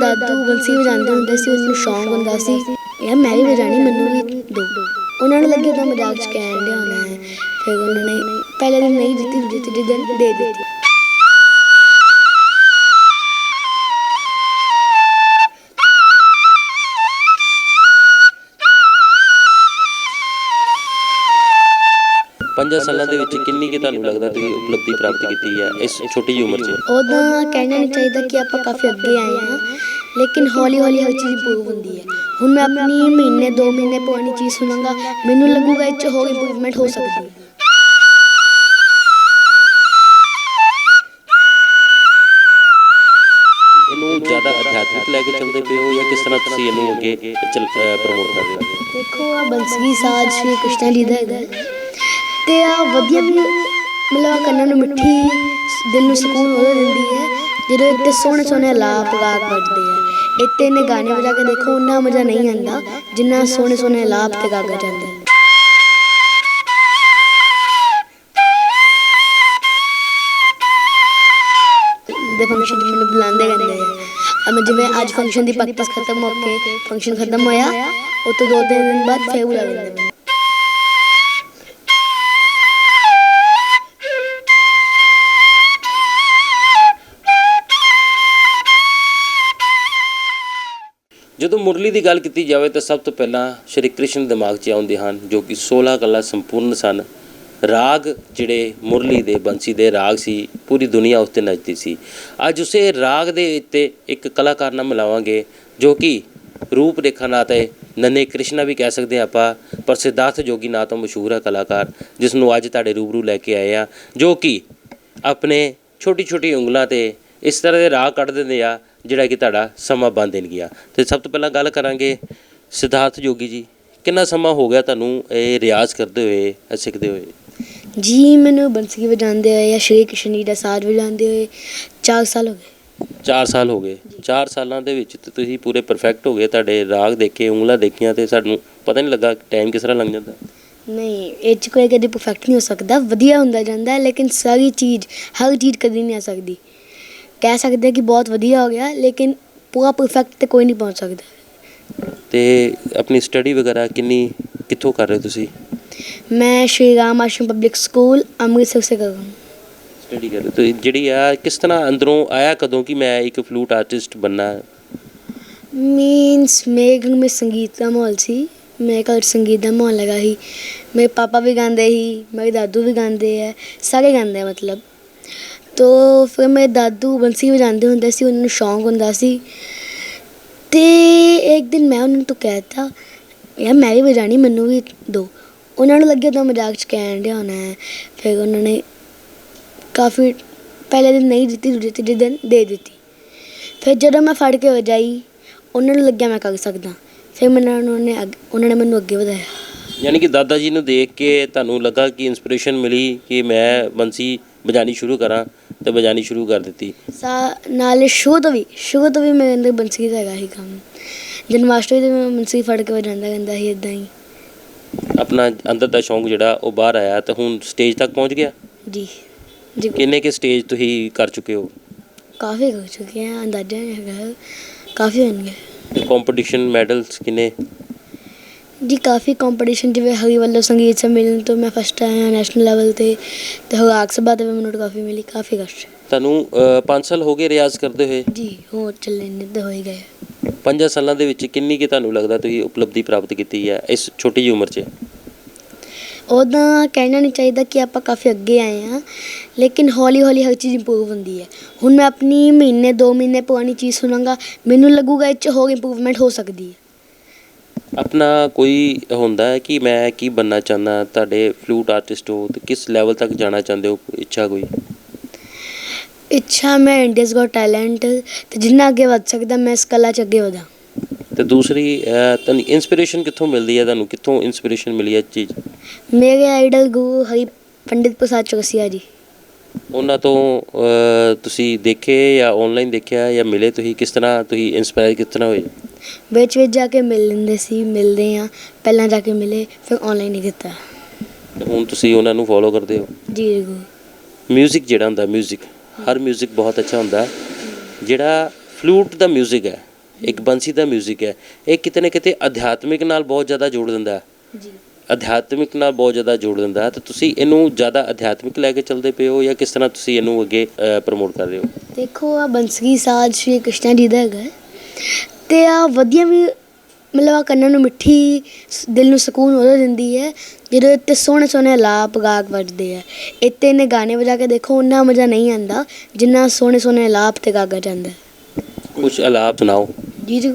ਦਾਦੂ ਬੰਸੀ ਵਜਾਉਂਦੇ ਹੁੰਦੇ ਸੀ, ਉਹਨੂੰ ਨੂੰ ਸ਼ੌਂਕ ਹੁੰਦਾ ਸੀ, ਯਾਰ ਮੈਂ ਵੀ ਵਜਾਣੀ ਮੈਨੂੰ ਵੀ ਦੋ। ਉਹਨਾਂ ਨੂੰ ਲੱਗੇ ਤਾਂ ਮਜ਼ਾਕ ਚ ਕਹਿਣ ਡਿਆ ਹੋਣਾ ਹੈ। ਫਿਰ ਉਹਨਾਂ ਨੇ ਪਹਿਲੇ ਦਿਨ ਨਹੀਂ ਦਿੱਤੀ, ਦੂਜੇ ਤੀਜੇ ਦਿਨ ਦੇ ਦਿੱਤੀ। ਪੰਜਾਂ ਸਾਲਾਂ ਦੇ ਵਿੱਚ ਕਿੰਨੀ ਕਿ ਤੁਹਾਨੂੰ ਲੱਗਦਾ ਤੁਸੀਂ ਉਪਲਬਧੀ ਪ੍ਰਾਪਤ ਕੀਤੀ ਹੈ ਇਸ ਛੋਟੀ ਉਮਰ 'ਚ? ਉਦਾਂ ਕਹਿਣਾ ਨਹੀਂ ਚਾਹੀਦਾ ਕਿ ਆਪਾਂ ਕਾਫੀ ਅੱਗੇ ਆਏ ਹਾਂ ਲੇਕਿਨ ਹੌਲੀ ਹੌਲੀ ਹਰ ਚੀਜ਼ ਇੰਪਰੂਵ ਹੁੰਦੀ ਹੈ। ਹੁਣ ਮੈਂ ਆਪਣੀ ਮਹੀਨੇ 2 ਮਹੀਨੇ ਪੁਰਾਣੀ ਚੀਜ਼ ਸੁਣਾਂਗਾ ਮੈਨੂੰ ਲੱਗੂਗਾ ਇਹ 'ਚ ਹੋਰ ਇੰਪਰੂਵਮੈਂਟ ਹੋ ਸਕਦੀ ਹੈ। ਇਹਨੂੰ ਜ਼ਿਆਦਾ ਅਧਿਆਤਮਿਕ ਲੈ ਕੇ ਚੱਲਦੇ ਪਏ ਹੋ ਜਾਂ ਕਿਸ ਤਰ੍ਹਾਂ ਤੁਸੀਂ ਇਹਨੂੰ ਅੱਗੇ ਪ੍ਰਮੋਟ ਕਰ ਰਹੇ ਹੋ? ਦੇਖੋ ਆ ਬੰਸਗੀ ਸਾਜ ਸ਼੍ਰੀ ਕ੍ਰਿਸ਼ਨ ਜੀ ਦਾ ਹੈਗਾ। ਤੇ ਆ, ਵਧੀਆ ਵੀ ਮਤਲਬ ਕੰਨਾਂ ਨੂੰ ਮਿੱਠੀ ਦਿਲ ਨੂੰ ਸਕੂਨ ਉਹ ਦਿੰਦੀ ਹੈ। ਜਦੋਂ ਇੱਥੇ ਸੋਹਣੇ ਸੋਹਣੇ ਲਾਪ ਗਾਕ ਵੱਜਦੇ ਆ। ਇੱਥੇ ਨੇ ਗਾਣੇ ਵਜਾ ਕੇ ਦੇਖੋ ਉਹਨਾਂ ਮਜ਼ਾ ਨਹੀਂ ਆਉਂਦਾ, ਜਿੰਨਾ ਸੋਹਣੇ ਸੋਹਣੇ ਲਾਪ ਤੇ ਗਾਗਾ ਜਾਂਦਾ ਹੈ ਦੇ ਫੰਕਸ਼ਨ ਮੈਨੂੰ ਬੁਲਾਉਂਦੇ ਰਹਿੰਦੇ ਆ। ਅਮ ਜਿਵੇਂ ਅੱਜ ਫੰਕਸ਼ਨ ਦੀ ਪ੍ਰੈਕਟਿਸ ਖਤਮ ਹੋ ਕੇ ਫੰਕਸ਼ਨ ਖਤਮ ਹੋਇਆ, ਉਹ ਤੋਂ ਦੋ ਤਿੰਨ ਦਿਨ ਬਾਅਦ ਫੇਰ ਬੁਲਾ ਲੈਂਦੇ ਮੈਨੂੰ ਮੁਰਲੀ ਦੀ ਗੱਲ ਕੀਤੀ ਜਾਵੇ ਤਾਂ ਸਭ ਤੋਂ ਪਹਿਲਾਂ ਸ਼੍ਰੀ ਕ੍ਰਿਸ਼ਨ ਦਿਮਾਗ 'ਚ ਆਉਂਦੇ ਹਨ, ਜੋ ਕਿ 16 ਕਲਾ ਸੰਪੂਰਨ ਸਨ। ਰਾਗ ਜਿਹੜੇ ਮੁਰਲੀ ਦੇ ਬੰਸੀ ਦੇ ਰਾਗ ਸੀ, ਪੂਰੀ ਦੁਨੀਆ ਉਸ ਤੇ ਨੱਚਦੀ ਸੀ। ਅੱਜ ਉਸੇ ਰਾਗ ਦੇ ਉੱਤੇ ਇੱਕ ਕਲਾਕਾਰ ਨਾਲ ਮਿਲਾਵਾਂਗੇ, ਜੋ ਕਿ ਰੂਪ ਰੇਖਾ ਨਾਂ ਤੇ ਨੰਨੇ ਕ੍ਰਿਸ਼ਨਾ ਵੀ ਕਹਿ ਸਕਦੇ ਹਾਂ ਆਪਾਂ, ਪਰ ਸਿਧਾਰਥ ਜੋਗੀ ਨਾਂ ਤੋਂ ਮਸ਼ਹੂਰ ਹੈ ਕਲਾਕਾਰ ਜਿਸ ਨੂੰ ਅੱਜ ਤੁਹਾਡੇ ਰੂਬਰੂ ਲੈ ਕੇ ਆਏ ਆ ਜੋ ਕਿ ਆਪਣੇ ਛੋਟੀ ਛੋਟੀ ਉਂਗਲਾਂ ਤੇ ਇਸ ਤਰ੍ਹਾਂ ਦੇ ਰਾਗ ਕੱਢ ਦਿੰਦੇ ਆ। ਜਿਹੜਾ ਕਿ ਤੁਹਾਡਾ ਸਮਾਂ ਬੰਦ ਦੇਣ ਗਿਆ। ਤੇ ਸਭ ਤੋਂ ਪਹਿਲਾਂ ਗੱਲ ਕਰਾਂਗੇ ਸਿਧਾਰਥ ਜੋਗੀ ਜੀ। ਕਿੰਨਾ ਸਮਾਂ ਹੋ ਗਿਆ ਤੁਹਾਨੂੰ ਇਹ ਰਿਆਜ਼ ਕਰਦੇ ਹੋਏ ਇਹ ਸਿੱਖਦੇ ਹੋਏ? ਜੀ ਮੈਨੂੰ ਬੰਸੀ ਵਜਾਉਂਦੇ ਹੋਏ ਜਾਂ ਸ਼੍ਰੀ ਕ੍ਰਿਸ਼ਨ ਜੀ ਦਾ ਸਾਜ਼ ਵਜਾਉਂਦੇ ਹੋਏ 4 ਸਾਲ ਹੋ ਗਏ। 4 ਸਾਲ ਹੋ ਗਏ। 4 ਸਾਲਾਂ ਦੇ ਵਿੱਚ ਤੇ ਤੁਸੀਂ ਪੂਰੇ ਪਰਫੈਕਟ ਹੋ ਗਏ। ਤੁਹਾਡੇ ਰਾਗ ਦੇਖੇ ਉਂਗਲਾਂ ਦੇਖੀਆਂ ਤੇ ਸਾਨੂੰ ਪਤਾ ਨਹੀਂ ਲੱਗਾ ਟਾਈਮ ਕਿਸ ਤਰ੍ਹਾਂ ਲੰਘ ਜਾਂਦਾ। ਨਹੀਂ ਇਹ 'ਚ ਕੋਈ ਕਦੇ ਪਰਫੈਕਟ ਨਹੀਂ ਹੋ ਸਕਦਾ। ਵਧੀਆ ਹੁੰਦਾ ਜਾਂਦਾ ਹੈ, ਲੇਕਿਨ ਸਾਰੀ ਚੀਜ਼ ਹਰ ਚੀਜ਼ ਕਦੀ ਨਹੀਂ ਆ ਸਕਦੀ। ਕਹਿ ਸਕਦੇ ਕਿ ਬਹੁਤ ਵਧੀਆ ਹੋ ਗਿਆ ਲੇਕਿਨ ਪੂਰਾ ਪਰਫੈਕਟ ਤੇ ਕੋਈ ਨਹੀਂ ਪਹੁੰਚ ਸਕਦਾ। ਤੇ ਆਪਣੀ ਸਟੱਡੀ ਵਗੈਰਾ ਕਿੰਨੀ ਕਿੱਥੋਂ ਕਰ ਰਹੇ ਤੁਸੀਂ? ਮੈਂ ਸ਼੍ਰੀ ਰਾਮ ਆਸ਼ਰਮ ਪਬਲਿਕ ਸਕੂਲ ਅੰਮ੍ਰਿਤਸਰ ਸੇ ਕਰ ਰਹਾ ਸਟੱਡੀ ਕਰ ਰਹੇ ਹੋ ਜਿਹੜੀ ਆ ਕਿਸ ਤਰ੍ਹਾਂ ਅੰਦਰੋਂ ਆਇਆ ਕਦੋਂ ਕਿ ਮੈਂ ਇੱਕ ਫਲੂਟ ਆਰਟਿਸਟ ਬੰਨਾ? ਮੀਨਸ ਮੇਰੇ ਮੇ ਸੰਗੀਤ ਦਾ ਮਾਹੌਲ ਸੀ। ਮੈਂ ਘਰ ਸੰਗੀਤ ਦਾ ਮਾਹੌਲ ਲਗਾ ਸੀ। ਮੇਰੇ ਪਾਪਾ ਵੀ ਗਾਉਂਦੇ ਸੀ ਮੇਰੇ ਦਾਦੂ ਵੀ ਗਾਉਂਦੇ ਆ ਸਾਰੇ ਗਾਉਂਦੇ ਆ ਮਤਲਬ। ਤੋ ਫਿਰ ਮੇਰੇ ਦਾਦੂ ਬੰਸੀ ਵਜਾਉਂਦੇ ਹੁੰਦੇ ਸੀ, ਉਹਨਾਂ ਨੂੰ ਸ਼ੌਂਕ ਹੁੰਦਾ ਸੀ। ਤੇ ਇੱਕ ਦਿਨ ਮੈਂ ਉਹਨਾਂ ਨੂੰ ਕਹਿਤਾ, ਯਾਰ ਮੈਂ ਵੀ ਵਜਾਣੀ ਮੈਨੂੰ ਵੀ ਦੋ। ਉਹਨਾਂ ਨੂੰ ਲੱਗਿਆ ਤਾਂ ਮਜ਼ਾਕ ਚ ਕਹਿਣ ਡਿਆ ਹੋਣਾ ਹੈ। ਫਿਰ ਉਹਨਾਂ ਨੇ ਕਾਫੀ ਪਹਿਲੇ ਦਿਨ ਨਹੀਂ ਦਿੱਤੀ, ਦੂਜੇ, ਤੀਜੇ ਦਿਨ ਦੇ ਦਿੱਤੀ। ਫਿਰ ਜਦੋਂ ਮੈਂ ਫੜ ਕੇ ਵਜਾਈ, ਉਹਨਾਂ ਨੂੰ ਲੱਗਿਆ ਮੈਂ ਕਰ ਸਕਦਾ। ਫਿਰ ਮੈਨੂੰ ਉਹਨਾਂ ਨੇ, ਅੱਗ- ਉਹਨਾਂ ਨੇ ਮੈਨੂੰ ਅੱਗੇ ਵਧਾਇਆ। ਯਾਨੀ ਕਿ ਦਾਦਾ ਜੀ ਨੂੰ ਦੇਖ ਕੇ ਤੁਹਾਨੂੰ ਲੱਗਾ ਕਿ ਇਨਸਪੀਰੇਸ਼ਨ ਮਿਲੀ ਕਿ ਮੈਂ ਬੰਸੀ ਵਜਾਣੀ ਸ਼ੁਰੂ ਕਰਾਂ। ਤੇ ਵਜਾਣੀ ਸ਼ੁਰੂ ਕਰ ਦਿੱਤੀ। ਸਾ ਨਾਲੇ ਸ਼ੁਰੂ ਤੋਂ ਵੀ ਸ਼ੁਰੂ ਤੋਂ ਵੀ ਮੇਰੇ ਅੰਦਰ ਬੰਸੀ ਦਾ ਹੈਗਾ ਹੀ ਕੰਮ। ਜਨਮਾਸ਼ਟਮੀ ਤੇ ਮੈਂ ਬੰਸੀ ਫੜ ਕੇ ਵਜਾਉਂਦਾ ਰਹਿੰਦਾ ਸੀ ਇਦਾਂ ਹੀ। ਆਪਣਾ ਅੰਦਰ ਦਾ ਸ਼ੌਂਕ ਜਿਹੜਾ ਉਹ ਬਾਹਰ ਆਇਆ ਤੇ ਹੁਣ ਸਟੇਜ ਤੱਕ ਪਹੁੰਚ ਗਿਆ? ਜੀ ਜੀ। ਕਿੰਨੇ ਕੇ ਸਟੇਜ ਤੁਸੀਂ ਕਰ ਚੁੱਕੇ ਹੋ? ਕਾਫੀ ਹੋ ਚੁੱਕੇ ਆ ਅੰਦਾਜ਼ਾ ਨਹੀਂ ਹੈਗਾ। ਕਾਫੀ ਹੋਣਗੇ। ਕੰਪੀਟੀਸ਼ਨ ਮੈਡਲਸ ਕਿੰਨੇ? ਜੀ ਕਾਫੀ ਕੰਪੀਟੀਸ਼ਨ ਜਿਵੇਂ ਹਰੀ ਵੱਲੋਂ ਸੰਗੀਤ ਸੰਮੇਲਨ ਤੋਂ ਮੈਂ ਫਸਟ ਆਇਆ ਨੈਸ਼ਨਲ ਲੈਵਲ ਤੇ ਤੇ ਰਾਗ ਸਭਾ ਤੇ ਵੀ ਮੈਨੂੰ ਕਾਫੀ ਮਿਲੀ ਕਾਫੀ ਕਸ਼ਟ। ਤੁਹਾਨੂੰ 5 ਸਾਲ ਹੋ ਗਏ ਰਿਆਜ਼ ਕਰਦੇ ਹੋਏ? ਜੀ ਹੋ ਚੱਲੇ ਨੇ ਤੇ ਹੋ ਹੀ ਗਏ। ਪੰਜਾਂ ਸਾਲਾਂ ਦੇ ਵਿੱਚ ਕਿੰਨੀ ਕਿ ਤੁਹਾਨੂੰ ਲੱਗਦਾ ਤੁਸੀਂ ਉਪਲਬਧੀ ਪ੍ਰਾਪਤ ਕੀਤੀ ਹੈ ਇਸ ਛੋਟੀ ਜਿਹੀ ਉਮਰ 'ਚ? ਉਦਾਂ ਕਹਿਣਾ ਨਹੀਂ ਚਾਹੀਦਾ ਕਿ ਆਪਾਂ ਕਾਫੀ ਅੱਗੇ ਆਏ ਹਾਂ ਲੇਕਿਨ ਹੌਲੀ ਹੌਲੀ ਹਰ ਚੀਜ਼ ਇੰਪਰੂਵ ਹੁੰਦੀ ਹੈ। ਹੁਣ ਮੈਂ ਆਪਣੀ ਮਹੀਨੇ 2 ਮਹੀਨੇ ਪੁਰਾਣੀ ਚੀਜ਼ ਸੁਣਾਂਗਾ ਮੈਨੂੰ ਲੱਗੂਗਾ ਇਹ 'ਚ ਹੋਰ ਇੰਪਰੂਵਮੈਂਟ ਹੋ ਸਕਦੀ ਹੈ। ਆਪਣਾ ਕੋਈ ਹੁੰਦਾ ਹੈ ਕਿ ਮੈਂ ਕੀ ਬੰਨਾ ਚਾਹੁੰਦਾ ਤੁਹਾਡੇ ਫਲੂਟ ਆਰਟਿਸਟ ਹੋ ਤੇ ਕਿਸ ਲੈਵਲ ਤੱਕ ਜਾਣਾ ਚਾਹੁੰਦੇ ਹੋ ਇੱਛਾ ਕੋਈ? ਇੱਛਾ ਮੈਂ ਇੰਡੀਅਸ ਗੋਟ ਟੈਲੈਂਟ ਤੇ ਜਿੰਨਾ ਅੱਗੇ ਵੱਧ ਸਕਦਾ ਮੈਂ ਇਸ ਕਲਾ 'ਚ ਅੱਗੇ ਵਧਾਂ। ਤੇ ਦੂਸਰੀ ਅਹ, ਤੁਹਾਨੂੰ ਇਨਸਪੀਰੇਸ਼ਨ ਕਿੱਥੋਂ ਮਿਲਦੀ ਹੈ ਤੁਹਾਨੂੰ? ਕਿੱਥੋਂ ਇਨਸਪੀਰੇਸ਼ਨ ਮਿਲੀ ਹੈ ਇਹ ਚੀਜ਼? ਮੇਰੇ ਆਈਡਲ ਗੁਰੂ ਹਰੀ ਪੰਡਿਤ ਪ੍ਰਸਾਦ ਚੌਰਸੀਆ ਜੀ। ਉਹਨਾਂ ਤੋਂ ਅਹ, ਤੁਸੀਂ ਦੇਖੇ ਜਾਂ ਆਨਲਾਈਨ ਦੇਖਿਆ ਜਾਂ ਮਿਲੇ ਤੁਸੀਂ? ਕਿਸ ਤਰ੍ਹਾਂ ਤੁਸੀਂ ਇਨਸਪਾਇਰ ਕਿਸ ਤਰ੍ਹਾਂ ਹੋਏ? ਵਿੱਚ ਵਿੱਚ ਜਾ ਕੇ ਮਿਲ ਲੈਂਦੇ ਸੀ ਮਿਲਦੇ ਆ ਪਹਿਲਾਂ ਜਾ ਕੇ ਮਿਲੇ ਫਿਰ ਆਨਲਾਈਨ ਹੀ ਕੀਤਾ। ਤੇ ਹੁਣ ਤੁਸੀਂ ਉਹਨਾਂ ਨੂੰ ਫੋਲੋ ਕਰਦੇ ਹੋ? ਜੀ ਗੁਰੂ ਮਿਊਜ਼ਿਕ ਜਿਹੜਾ ਹੁੰਦਾ ਮਿਊਜ਼ਿਕ ਹਰ ਮਿਊਜ਼ਿਕ ਬਹੁਤ ਅੱਛਾ ਹੁੰਦਾ। ਜਿਹੜਾ ਫਲੂਟ ਦਾ ਮਿਊਜ਼ਿਕ ਹੈ ਇੱਕ ਬੰਸੀ ਦਾ 뮤직 ਹੈ ਇਹ ਕਿਤੇ ਨਾ ਕਿਤੇ ਅਧਿਆਤਮਿਕ ਨਾਲ ਬਹੁਤ ਜ਼ਿਆਦਾ ਜੋੜ ਦਿੰਦਾ ਹੈ। ਜੀ। ਅਧਿਆਤਮਿਕ ਨਾਲ ਬਹੁਤ ਜ਼ਿਆਦਾ ਜੋੜ ਦਿੰਦਾ ਹੈ। ਤੇ ਤੁਸੀਂ ਇਹਨੂੰ ਜ਼ਿਆਦਾ ਅਧਿਆਤਮਿਕ ਲੈ ਕੇ ਚੱਲਦੇ ਪਏ ਹੋ ਜਾਂ ਕਿਸ ਤਰ੍ਹਾਂ ਤੁਸੀਂ ਇਹਨੂੰ ਅੱਗੇ ਪ੍ਰਮੋਟ ਕਰ ਰਹੇ ਹੋ? ਦੇਖੋ ਆ ਬੰਸਗੀ ਸਾਜ ਸ਼੍ਰੀ ਕ੍ਰਿਸ਼ਨ ਜੀ ਦਾ ਹੈਗਾ ਹੈ। ਤੇ ਆ ਵਧੀਆ ਵੀ ਮਤਲਬ ਆ ਕੰਨਾਂ ਨੂੰ ਮਿੱਠੀ ਦਿਲ ਨੂੰ ਸਕੂਨ ਉਦੋਂ ਦਿੰਦੀ ਹੈ ਜਦੋਂ ਇੱਥੇ ਸੋਹਣੇ ਸੋਹਣੇ ਲਾਪ ਗਾਗ ਵੱਜਦੇ ਆ। ਇੱਥੇ ਨੇ ਗਾਣੇ ਵਜਾ ਕੇ ਦੇਖੋ ਉਹਨਾਂ ਮਜ਼ਾ ਨਹੀਂ ਆਂਦਾ ਜਿੰਨਾ ਸੋਹਣੇ ਸੋਹਣੇ ਲਾਪ ਤੇ ਗਾਗਾ ਜਾਂਦਾ। ਹੈ। ਕੁਝ ਆਲਾਪ ਸੁਣਾਓ। ਜੀ ਜੀ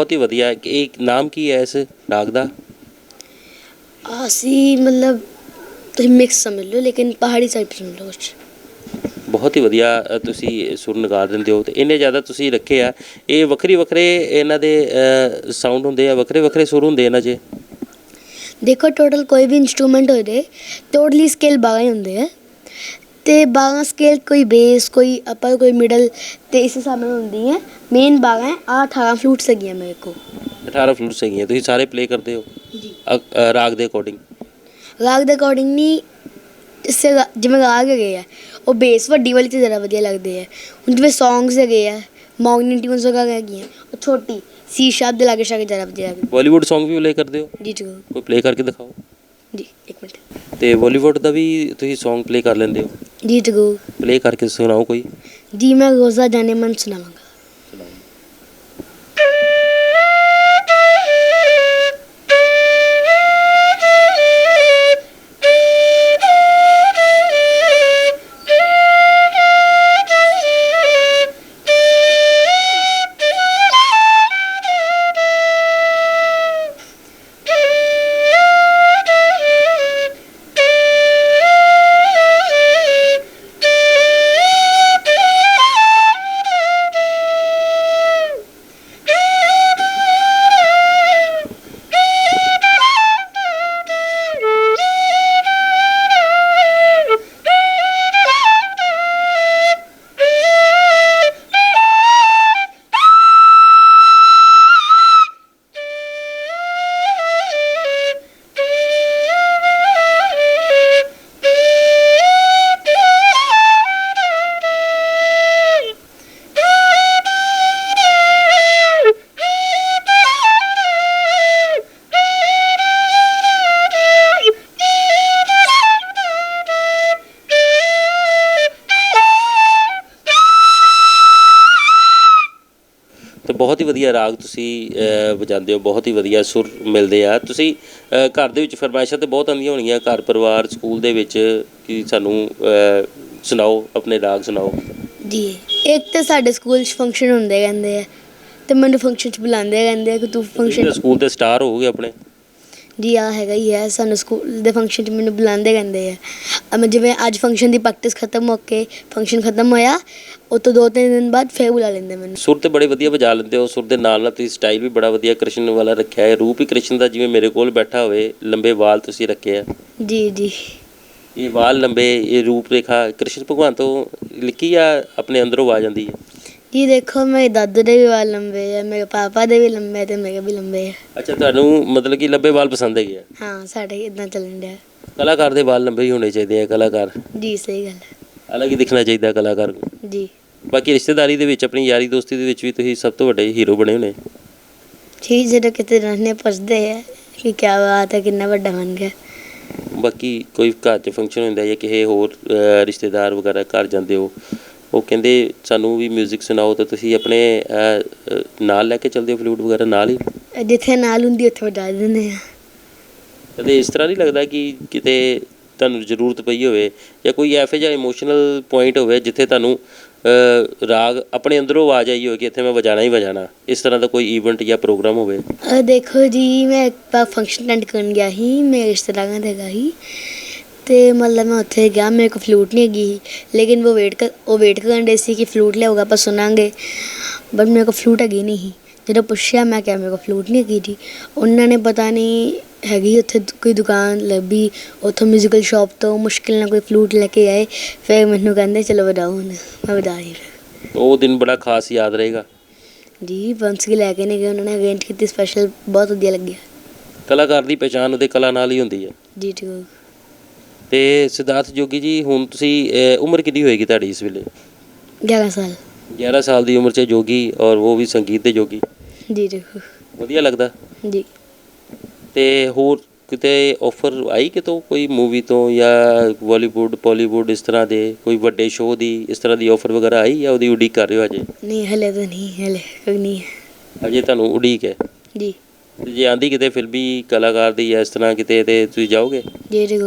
ਬਹੁਤ ਹੀ ਵਧੀਆ ਇਹ ਨਾਮ ਕੀ ਹੈ ਇਸ ਰਾਗ ਦਾ? ਅਸੀਂ ਮਤਲਬ ਤੁਸੀਂ ਮਿਕਸ ਸਮਝ ਲਓ ਲੇਕਿਨ ਪਹਾੜੀ ਸਾਈਡ ਸਮਝ ਲਓ ਕੁਛ। ਬਹੁਤ ਹੀ ਵਧੀਆ ਅ, ਤੁਸੀਂ ਸੁਰ ਨਿਕਾਲ ਦਿੰਦੇ ਹੋ ਤੇ ਇੰਨੇ ਜ਼ਿਆਦਾ ਤੁਸੀਂ ਰੱਖੇ ਆ। ਇਹ ਵੱਖਰੀ ਵੱਖਰੇ ਇਹਨਾਂ ਦੇ ਸਾਊਂਡ ਹੁੰਦੇ ਆ ਵੱਖਰੇ ਵੱਖਰੇ ਸੁਰ ਹੁੰਦੇ ਇਹਨਾਂ 'ਚ? ਦੇਖੋ ਟੋਟਲ ਕੋਈ ਵੀ ਇਨਸਟਰੂਮੈਂਟ ਹੋ ਜੇ ਟੋਟਲੀ ਸਕੇਲ ਬਾਰਾਂ ਹੀ ਹੁੰਦੇ ਆ। ਤੇ ਬਾਰਾਂ ਸਕੇਲ ਕੋਈ ਬੇਸ ਕੋਈ ਅਪਰ ਕੋਈ ਮਿਡਲ ਤੇ ਇਸ ਹਿਸਾਬ ਨਾਲ ਹੁੰਦੀ ਹੈ ਮੇਨ ਬਾਰਾਂ ਹੈ ਆ 18 ਫਲੂਟਸ ਹੈਗੀਆਂ ਮੇਰੇ ਕੋ 18 ਫਲੂਟਸ ਹੈਗੀਆਂ ਤੁਸੀਂ ਸਾਰੇ ਪਲੇ ਕਰਦੇ ਹੋ ਜੀ ਅ- ਅ, ਰਾਗ ਦੇ ਅਕੋਰਡਿੰਗ ਰਾਗ ਦੇ ਅਕੋਰਡਿੰਗ ਨਹੀਂ ਇਸੇ ਰਾ- ਜਿਵੇਂ ਰਾਗ ਹੈਗੇ ਆ ਉਹ ਬੇਸ ਵੱਡੀ ਵਾਲੀ ਤੇ ਜ਼ਿਆਦਾ ਵਧੀਆ ਲੱਗਦੇ ਆ ਹੁਣ ਜਿਵੇਂ ਸੌਂਗਸ ਹੈਗੇ ਆ ਮੌਗਨੀ ਟਿਊਨਸ ਵਗੈਰਾ ਹੈਗੀਆਂ ਉਹ ਛੋਟੀ ਸੀ ਸ਼ਾਰਪ ਦੇ ਲਾਗੇ ਸ਼ਾਗੇ ਜ਼ਿਆਦਾ ਵਧੀਆ ਲੱਗਦੇ ਬਾਲੀਵੁੱਡ Song ਵੀ ਪਲੇ ਕਰਦੇ ਹੋ ਜੀ ਜੀ ਕੋਈ ਪਲੇ ਕਰਕੇ ਦਿਖਾਓ ਜੀ ਇੱਕ ਮਿੰਟ ਤੇ ਬਾਲੀਵੁੱਡ ਦਾ ਵੀ ਤੁਸੀਂ Song ਪਲੇ ਕਰ ਲੈਂਦੇ ਹੋ? ਜੀ ਜਗੋ ਪਲੇ ਕਰਕੇ ਸੁਣਾਓ ਕੋਈ। ਜੀ ਮੈਂ ਰੋਜ਼ਾ ਜਾਣੇ ਮਨ ਸੁਣਾਵਾਂਗਾ। ਵਧੀਆ ਰਾਗ ਤੁਸੀਂ ਵਜਾਉਂਦੇ ਹੋ ਬਹੁਤ ਹੀ ਵਧੀਆ ਸੁਰ ਮਿਲਦੇ ਆ। ਤੁਸੀਂ ਘਰ ਦੇ ਵਿੱਚ ਫਰਮਾਇਸ਼ਾਂ ਤੇ ਬਹੁਤ ਆਉਂਦੀਆਂ ਹੋਣਗੀਆਂ ਘਰ ਪਰਿਵਾਰ ਸਕੂਲ ਦੇ ਵਿੱਚ ਕਿ ਸਾਨੂੰ ਸੁਣਾਓ ਆਪਣੇ ਰਾਗ ਸੁਣਾਓ। ਜੀ ਇੱਕ ਤਾਂ ਸਾਡੇ ਸਕੂਲ 'ਚ ਫੰਕਸ਼ਨ ਹੁੰਦੇ ਰਹਿੰਦੇ ਆ ਤੇ ਮੈਨੂੰ ਫੰਕਸ਼ਨ 'ਚ ਬੁਲਾਉਂਦੇ ਰਹਿੰਦੇ ਆ ਕਿ ਤੂੰ ਫੰਕਸ਼ਨ ਸਕੂਲ ਦੇ ਸਟਾਰ ਹੋਗੇ ਆਪਣੇ? ਜੀ ਆ ਹੈਗਾ ਹੀ ਹੈ ਸਾਨੂੰ ਸਕੂਲ ਦੇ ਫੰਕਸ਼ਨ 'ਚ ਮੈਨੂੰ ਬੁਲਾਉਂਦੇ ਰਹਿੰਦੇ ਆ। ਮੈਂ ਜਿਵੇਂ ਅੱਜ ਫੰਕਸ਼ਨ ਦੀ ਪ੍ਰੈਕਟਿਸ ਖਤਮ ਹੋ ਕੇ ਫੰਕਸ਼ਨ ਖਤਮ ਹੋਇਆ ਉਹ ਤੋਂ ਦੋ ਤਿੰਨ ਦਿਨ ਬਾਅਦ ਫੇਰ ਬੁਲਾ ਲੈਂਦੇ ਮੈਨੂੰ। ਸੁਰ ਤੇ ਬੜੇ ਵਧੀਆ ਵਜਾ ਲੈਂਦੇ ਹੋ ਸੁਰ ਦੇ ਨਾਲ ਨਾਲ ਤੁਸੀਂ ਸਟਾਈਲ ਵੀ ਬੜਾ ਵਧੀਆ ਕ੍ਰਿਸ਼ਨ ਵਾਲਾ ਰੱਖਿਆ ਹੈ। ਰੂਪ ਹੀ ਕ੍ਰਿਸ਼ਨ ਦਾ ਜਿਵੇਂ ਮੇਰੇ ਕੋਲ ਬੈਠਾ ਹੋਵੇ ਲੰਬੇ ਵਾਲ ਤੁਸੀਂ ਰੱਖੇ ਆ। ਜੀ ਜੀ। ਇਹ ਵਾਲ ਲੰਬੇ ਇਹ ਰੂਪ ਰੇਖਾ ਕ੍ਰਿਸ਼ਨ ਭਗਵਾਨ ਤੋਂ ਲਿਖੀ ਆ ਆਪਣੇ ਅੰਦਰੋਂ ਆ ਜਾਂਦੀ ਹੈ? ਜੀ ਦੇਖੋ ਮੇਰੇ ਦਾਦੂ ਦੇ ਵੀ ਵਾਲ ਲੰਬੇ ਆ ਮੇਰੇ ਪਾਪਾ ਦੇ ਵੀ ਲੰਬੇ ਤੇ ਮੇਰੇ ਵੀ ਲੰਬੇ ਆ। ਅੱਛਾ ਤੁਹਾਨੂੰ ਮਤਲਬ ਕਿ ਲੰਬੇ ਵਾਲ ਪਸੰਦ ਹੈਗੇ ਆ? ਹਾਂ ਸਾਡੇ ਇਦਾਂ ਚੱਲਣ ਡਿਆ। ਕਲਾਕਾਰ ਦੇ ਵਾਲ ਲੰਬੇ ਹੀ ਹੋਣੇ ਚਾਹੀਦੇ ਆ ਕਲਾਕਾਰ। ਜੀ ਸਹੀ ਗੱਲ ਹੈ ਅਲੱਗ ਹੀ ਦਿਖਣਾ ਚਾਹੀਦਾ ਕਲਾਕਾਰ ਨੂੰ। ਜੀ। ਬਾਕੀ ਰਿਸ਼ਤੇਦਾਰੀ ਦੇ ਵਿੱਚ ਆਪਣੀ ਯਾਰੀ ਦੋਸਤੀ ਦੇ ਵਿੱਚ ਵੀ ਤੁਸੀਂ ਸਭ ਤੋਂ ਵੱਡੇ ਹੀਰੋ ਬਣੇ ਹੋਣੇ। ਠੀਕ ਜਦੋਂ ਕਿਤੇ ਰਹਿਣੇ ਪੁੱਛਦੇ ਆ ਕਿ ਕੀ ਬਾਤ ਹੈ ਕਿੰਨਾ ਵੱਡਾ ਬਣ ਗਿਆ। ਬਾਕੀ ਕੋਈ ਘਰ 'ਚ ਫੰਕਸ਼ਨ ਹੁੰਦਾ ਜਾਂ ਕਿਸੇ ਹੋਰ ਅਹ, ਰਿਸ਼ਤੇਦਾਰ ਵਗੈਰਾ ਘਰ ਜਾਂਦੇ ਹੋ ਉਹ ਕਹਿੰਦੇ ਸਾਨੂੰ ਵੀ 뮤직 ਸੁਣਾਓ ਤਾਂ ਤੁਸੀਂ ਆਪਣੇ ਅਹ, ਅਹ, ਨਾਲ ਲੈ ਕੇ ਚੱਲਦੇ ਹੋ ਫਲੂਟ ਵਗੈਰਾ ਨਾਲ ਹੀ? ਜਿੱਥੇ ਨਾਲ ਹੁੰਦੀ ਉੱਥੇ ਵਜਾ ਦਿੰਦੇ ਆ। ਕਦੇ ਇਸ ਤਰ੍ਹਾਂ ਨਹੀਂ ਲੱਗਦਾ ਕਿ ਕਿਤੇ ਤੁਹਾਨੂੰ ਜ਼ਰੂਰਤ ਪਈ ਹੋਵੇ ਜਾਂ ਕੋਈ ਇਹੋ ਜਿਹਾ ਇਮੋਸ਼ਨਲ ਪੁਆਇੰਟ ਹੋਵੇ ਜਿੱਥੇ ਤੁਹਾਨੂੰ ਅਹ, ਰਾਗ ਆਪਣੇ ਅੰਦਰੋਂ ਆਵਾਜ਼ ਆਈ ਹੋਵੇ ਕਿ ਇੱਥੇ ਮੈਂ ਵਜਾਣਾ ਹੀ ਵਜਾਣਾ। ਇਸ ਤਰ੍ਹਾਂ ਦਾ ਕੋਈ ਈਵੈਂਟ ਜਾਂ ਪ੍ਰੋਗਰਾਮ ਹੋਵੇ? ਦੇਖੋ ਜੀ ਮੈਂ ਇੱਕ ਵਾਰ ਫੰਕਸ਼ਨ ਅਟੈਂਡ ਕਰਨ ਗਿਆ ਸੀ ਮੇਰੇ ਰਿਸ਼ਤੇਦਾਰਾਂ ਦਾ ਹੈਗਾ ਸੀ ਤੇ ਮਤਲਬ ਮੈਂ ਉੱਥੇ ਗਿਆ ਮੇਰੇ ਕੋਲ ਫਲੂਟ ਨਹੀਂ ਹੈਗੀ ਸੀ। ਲੇਕਿਨ ਉਹ ਵੇਟ ਕਰ ਉਹ ਵੇਟ ਕਰਨ ਦੇ ਸੀ ਕਿ ਫਲੂਟ ਲਿਆਊਗਾ ਆਪਾਂ ਸੁਣਾਂਗੇ। ਬਟ ਮੇਰੇ ਕੋਲ ਫਲੂਟ ਹੈਗੀ ਨਹੀਂ ਸੀ। ਜਦੋਂ ਪੁੱਛਿਆ ਮੈਂ ਕਿਹਾ ਮੇਰੇ ਕੋਲ ਫਲੂਟ ਨਹੀਂ ਹੈਗੀ ਜੀ। ਉਹਨਾਂ ਨੇ ਪਤਾ ਨਹੀਂ ਹੈਗੀ ਉੱਥੇ ਕੋਈ ਦੁਕਾਨ ਲੱਭੀ ਉੱਥੋਂ ਮਿਊਜ਼ੀਕਲ ਸ਼ਾਪ ਤੋਂ ਮੁਸ਼ਕਿਲ ਨਾਲ ਕੋਈ ਫਲੂਟ ਲੈ ਕੇ ਆਏ। ਫਿਰ ਮੈਨੂੰ ਕਹਿੰਦੇ ਚਲੋ ਵਜਾਓ ਹੁਣ ਮੈਂ ਵਜਾ ਰਹੀ ਉਹ ਦਿਨ ਬੜਾ ਖਾਸ ਯਾਦ ਰਹੇਗਾ। ਜੀ ਬੰਸੀ ਲੈ ਕੇ ਨਹੀਂ ਗਏ ਉਹਨਾਂ ਨੇ ਅਰੇਂਜ ਕੀਤੀ ਸਪੈਸ਼ਲ ਬਹੁਤ ਵਧੀਆ ਲੱਗਿਆ। ਕਲਾਕਾਰ ਦੀ ਪਛਾਣ ਉਹਦੇ ਕਲਾ ਨਾਲ ਹੀ ਹੁੰਦੀ ਹੈ। ਜੀ ਠੀਕ। ਤੇ ਸਿਧਾਰਥ ਜੋਗੀ ਜੀ ਹੁਣ ਤੁਸੀਂ ਅਹ, ਉਮਰ ਕਿੰਨੀ ਹੋਏਗੀ ਤੁਹਾਡੀ ਇਸ ਵੇਲੇ? 11 ਸਾਲ। 11 ਸਾਲ ਦੀ ਉਮਰ 'ਚ ਜੋਗੀ ਔਰ ਉਹ ਵੀ ਸੰਗੀਤ ਦੇ ਜੋਗੀ? ਜੀ ਠੀਕ ਵਧੀਆ ਲੱਗਦਾ? ਜੀ। ਤੇ ਹੋਰ ਕਿਤੇ ਆਫਰ ਆਈ ਕਿਤੋਂ? ਕੋਈ ਮੂਵੀ ਤੋਂ ਜਾਂ ਬਾਲੀਵੁੱਡ ਪੋਲੀਵੁੱਡ ਇਸ ਤਰ੍ਹਾਂ ਦੇ ਕੋਈ ਵੱਡੇ ਸ਼ੋਅ ਦੀ ਇਸ ਤਰ੍ਹਾਂ ਦੀ ਆਫਰ ਵਗੈਰਾ ਆਈ ਜਾਂ ਉਹਦੀ ਉਡੀਕ ਕਰ ਰਹੇ ਹੋ ਅਜੇ? ਨਹੀਂ ਹਲੇ ਤਾਂ ਨਹੀਂ ਹਲੇ ਕੋਈ ਨਹੀਂ। ਹੈ ਅਜੇ ਤੁਹਾਨੂੰ ਉਡੀਕ ਹੈ? ਜੀ। ਜੇ ਆਂਦੀ ਕਿਤੇ ਫਿਲਮੀ ਕਲਾਕਾਰ ਦੀ ਇਸ ਤਰ੍ਹਾਂ ਕਿਤੇ ਤੇ ਤੁਸੀਂ ਜਾਓਗੇ? ਜੀ ਠੀਕ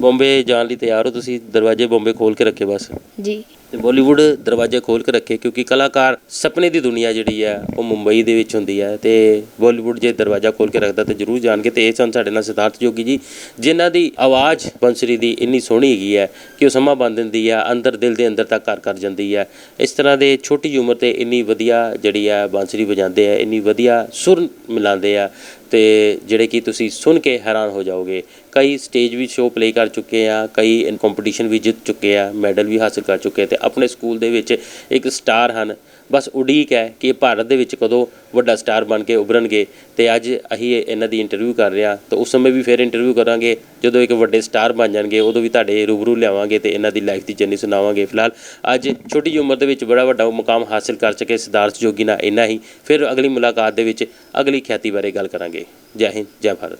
ਬੰਬੇ ਜਾਣ ਲਈ ਤਿਆਰ ਹੋ ਤੁਸੀਂ? ਦਰਵਾਜ਼ੇ ਬੰਬੇ ਖੋਲ ਕੇ ਰੱਖੇ ਬਸ। ਜੀ। ਤੇ ਬਾਲੀਵੁੱਡ ਦਰਵਾਜ਼ੇ ਖੋਲ ਕੇ ਰੱਖੇ ਕਿਉਂਕਿ ਕਲਾਕਾਰ ਸੁਪਨੇ ਦੀ ਦੁਨੀਆ ਜਿਹੜੀ ਹੈ, ਉਹ ਮੁੰਬਈ ਦੇ ਵਿੱਚ ਹੁੰਦੀ ਹੈ ਤੇ ਬਾਲੀਵੁੱਡ ਜੇ ਦਰਵਾਜ਼ਾ ਖੋਲ ਕੇ ਰੱਖਦਾ ਤੇ ਜਰੂਰ ਜਾਣਗੇ ਤੇ ਇਹ ਸਨ ਸਾਡੇ ਨਾਲ ਸਿਧਾਰਥ ਜੋਗੀ ਜੀ, ਜਿਨ੍ਹਾਂ ਦੀ ਆਵਾਜ਼ ਬੰਸਰੀ ਦੀ ਇੰਨੀ ਸੋਹਣੀ ਹੈਗੀ ਹੈ ਕਿ ਉਹ ਸਮਾਂ ਬੰਨ ਦਿੰਦੀ ਹੈ, ਅੰਦਰ ਦਿਲ ਦੇ ਅੰਦਰ ਤੱਕ ਘਰ ਕਰ ਜਾਂਦੀ ਹੈ। ਇਸ ਤਰ੍ਹਾਂ ਦੇ ਛੋਟੀ ਉਮਰ ਤੇ ਇੰਨੀ ਵਧੀਆ ਜਿਹੜੀ ਹੈ ਬਾਂਸਰੀ ਵਜਾਉਂਦੇ ਆ, ਇੰਨੀ ਵਧੀਆ ਸੁਰ ਮਿਲਾਉਂਦੇ ਆ ਤੇ ਜਿਹੜੇ ਕਿ ਤੁਸੀਂ ਸੁਣ ਕੇ ਹੈਰਾਨ ਹੋ ਜਾਓਗੇ ਕਈ ਸਟੇਜ ਵੀ ਸ਼ੋਅ ਪਲੇ ਕਰ ਚੁੱਕੇ ਆ, ਕਈ ਇਨ ਕੰਪੀਟੀਸ਼ਨ ਵੀ ਜਿੱਤ ਚੁੱਕੇ ਆ ਮੈਡਲ ਵੀ ਹਾਸਲ ਕਰ ਚੁੱਕੇ ਤੇ ਆਪਣੇ ਸਕੂਲ ਦੇ ਵਿੱਚ ਇੱਕ ਸਟਾਰ ਹਨ। ਬਸ ਉਡੀਕ ਹੈ ਕਿ ਇਹ ਭਾਰਤ ਦੇ ਵਿੱਚ ਕਦੋਂ ਵੱਡਾ ਸਟਾਰ ਬਣ ਕੇ ਉਭਰਨਗੇ ਤੇ ਅੱਜ ਅਸੀਂ ਇਹਨਾਂ ਦੀ ਇੰਟਰਵਿਊ ਕਰ ਰਹੇ ਹਾਂ। ਤਾਂ ਉਸ ਸਮੇਂ ਵੀ ਫਿਰ ਇੰਟਰਵਿਊ ਕਰਾਂਗੇ, ਜਦੋਂ ਇੱਕ ਵੱਡੇ ਸਟਾਰ ਬਣ ਜਾਣਗੇ, ਉਦੋਂ ਵੀ ਤੁਹਾਡੇ ਰੂਬਰੂ ਲਿਆਵਾਂਗੇ ਤੇ ਇਹਨਾਂ ਦੀ ਲਾਈਫ ਦੀ ਜਰਨੀ ਸੁਣਾਵਾਂਗੇ। ਫਿਲਹਾਲ ਅੱਜ ਛੋਟੀ ਜਿਹੀ ਉਮਰ ਦੇ ਵਿੱਚ ਬੜਾ ਵੱਡਾ ਮੁਕਾਮ ਹਾਸਲ ਕਰ ਚੁੱਕੇ ਸਿਧਾਰਥ ਜੋਗੀ ਨਾਲ ਇੰਨਾ ਹੀ। ਫਿਰ ਅਗਲੀ ਮੁਲਾਕਾਤ ਦੇ ਵਿੱਚ ਅਗਲੀ ਖਿਆਤੀ ਬਾਰੇ ਗੱਲ ਕਰਾਂਗੇ। ਜੈ ਹਿੰਦ, ਜੈ ਭਾਰਤ।